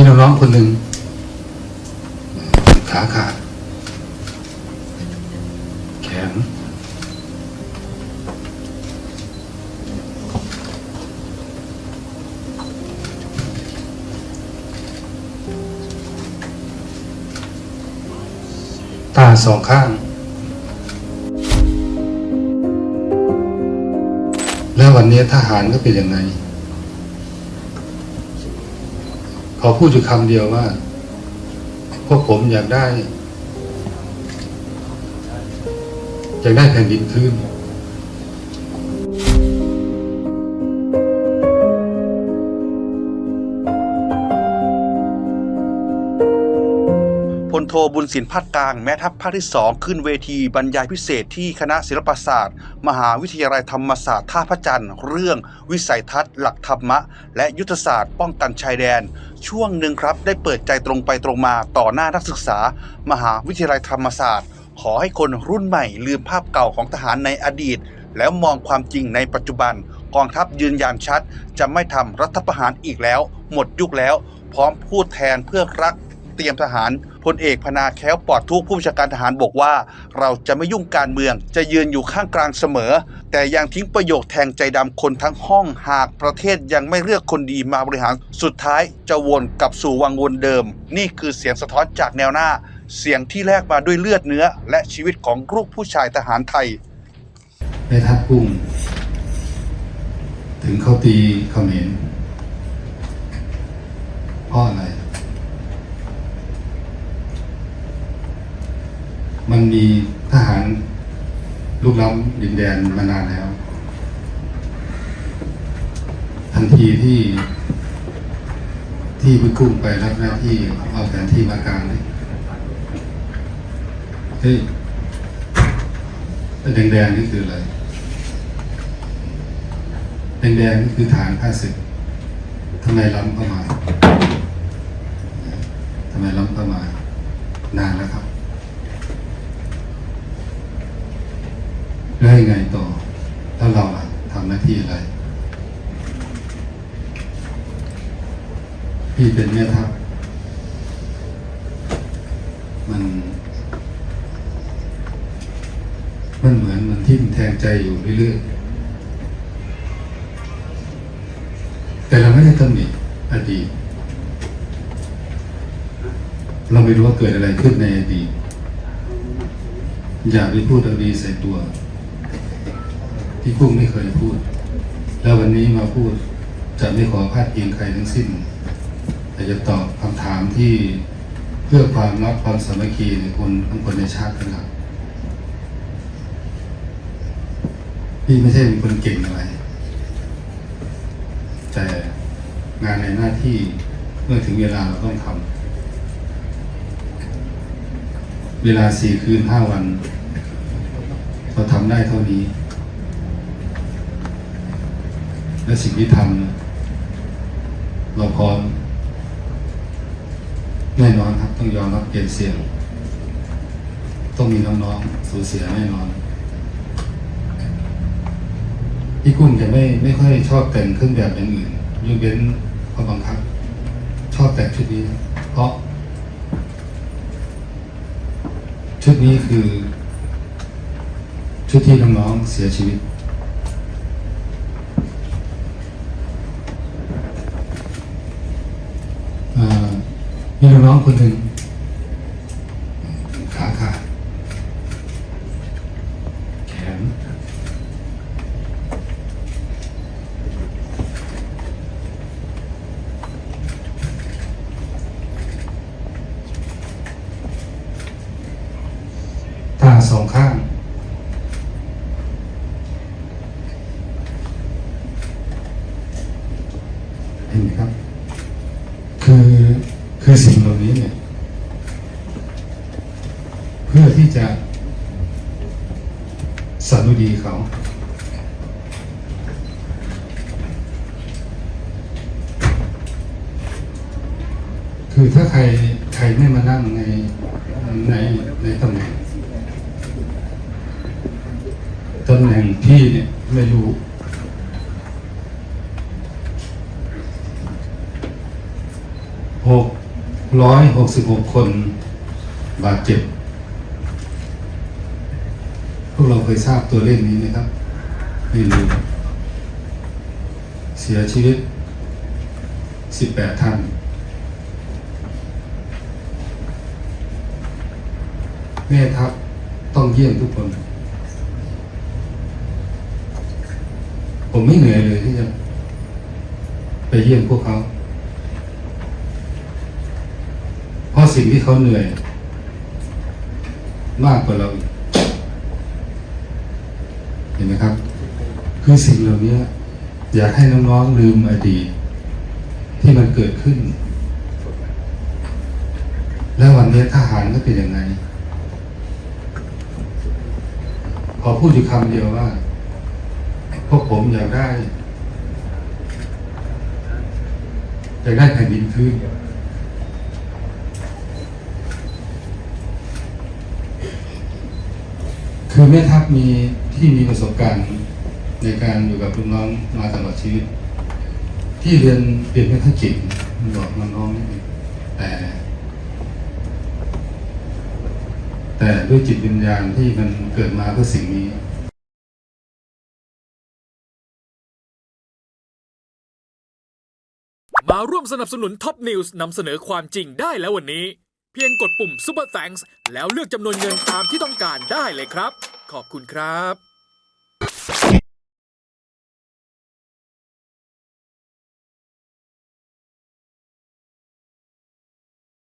มีน้องๆคนหนึ่งขาขาด แขนตาสองข้าง แล้ววันนี้ทหารก็เป็นยังไง เขาพูดอยู่คำเดียวว่า พวกผมอยากได้ อยากได้แผ่นดินคืน โทบุญสินภาคกลางแม่ทัพภาคที่ 2 ขึ้นเวทีบรรยายพิเศษที่คณะศิลปศาสตร์ มหาวิทยาลัยธรรมศาสตร์ท่าพระจันทร์ เรื่องวิสัยทัศน์ หลักธรรมะ และยุทธศาสตร์ป้องกันชายแดน ช่วงหนึ่งครับได้เปิดใจตรงไปตรงมาต่อหน้านักศึกษา มหาวิทยาลัยธรรมศาสตร์ ขอให้คนรุ่นใหม่ลืมภาพเก่าของทหารในอดีต แล้วมองความจริงในปัจจุบัน กองทัพยืนยันชัด จะไม่ทำรัฐประหารอีกแล้ว หมดยุคแล้ว พร้อมพูดแทนเพื่อรัก เตรียมทหารพลเอกพนาแค้วปลอดทุกผู้บัญชาการทหารบอกว่า เราจะไม่ยุ่งการเมืองจะยืนอยู่ข้างกลางเสมอ แต่ยังทิ้งประโยคแทงใจดำคนทั้งห้องหากประเทศยังไม่เลือกคนดีมาบริหาร สุดท้ายจะวนกลับสู่วังวนเดิม นี่คือเสียงสะท้อนจากแนวหน้า เสียงที่แลกมาด้วยเลือดเนื้อ และชีวิตของลูกผู้ชายทหารไทยแม่ทัพกุ้งถึงเขาตีเขมรเพราะอะไร มันมีทหาร ล้ำดินแดนมานานแล้ว ทันทีที่ที่พี่กุ้งไปรับหน้าที่เอาแผนที่มากลางเลยเฮ้ยแดงๆนี่คืออะไรแดงๆนี่คือฐานข้าศึกทำไมล้ำเข้ามาทำไมล้ำเข้ามานานแล้วครับ แล้วยังไงต่อแล้วเราทำหน้าที่อะไร พี่เป็นแม่ทัพมัน มันเหมือนมันทิ่มแทงใจอยู่เรื่อยๆแต่เราไม่ได้ตำหนิอดีตเราไม่รู้ว่าเกิดอะไรขึ้นในอดีตอย่าไปพูดอดีใส่ตัว ที่กุ้งไม่เคยพูด แล้ววันนี้มาพูดจะไม่ขอพาดพิงใครทั้งสิ้น แต่จะตอบคำถามที่เพื่อความรักความสามัคคีในคนทั้งคนในชาติเป็นหลักพี่ไม่ใช่เป็นคนเก่งอะไร แต่งานในหน้าที่เมื่อถึงเวลาเราต้องทำเวลาสี่คืนห้าวัน เราทำได้เท่านี้ และสิ่งที่ทำเราพร้อมแน่นอนครับต้องยอมรับเปลี่ยนเสี่ยง ต้องมีน้องๆสูญเสียแน่นอนพี่กุ้งจะไม่ไม่ค่อยชอบแต่งเครื่องแบบอย่างอื่นยกเว้นข้อบังคับ ชอบแต่งชุดนี้ เพราะ ชุดนี้คือ ชุดที่น้องๆเสียชีวิต อ่ามี น้องคนหนึ่งขาขาดแขนตาสองข้างเห็นไหมครับ คือคือสิ่งเหล่านี้เนี่ย เพื่อที่จะสารุดีเขา คือถ้าใครใครไม่มานั่งในในในตำแหน่งตำแหน่งที่เนี่ยไม่รู้หกร้อยหกสิบหกคนบาดเจ็บ พวกเราเคยทราบตัวเลขนี้ไหมครับ ไม่รู้ เสียชีวิตสิบแปดท่าน แม่ทัพต้องเยี่ยมทุกคน ผมไม่เหนื่อยเลยที่จะไปเยี่ยมพวกเขา เพราะสิ่งที่เขาเหนื่อย มากกว่าเรา เห็นไหมครับ คือสิ่งเหล่านี้อยากให้น้องๆลืมอดีตที่มันเกิดขึ้น แล้ววันนี้ทหารก็เป็นยังไง ขอพูดอยู่คำเดียวว่า พวกผมอยากได้อยากได้แผ่นดินคืนคือแม่ทัพมีที่มีประสบการณ์ในการอยู่กับลูกน้องมาตลอดชีวิต ที่เรียนเรียนไม่ค่อยเก่งบอกน้องๆนิดนึงแต่ แต่ด้วยจิตวิญญาณที่มันเกิดมาเพื่อสิ่งนี้มาร่วมสนับสนุนท็อปนิวส์นำเสนอความจริงได้แล้ววันนี้ เพียงกดปุ่ม Super Thanks แล้วเลือกจำนวนเงินตามที่ต้องการได้เลยครับ ขอบคุณครับ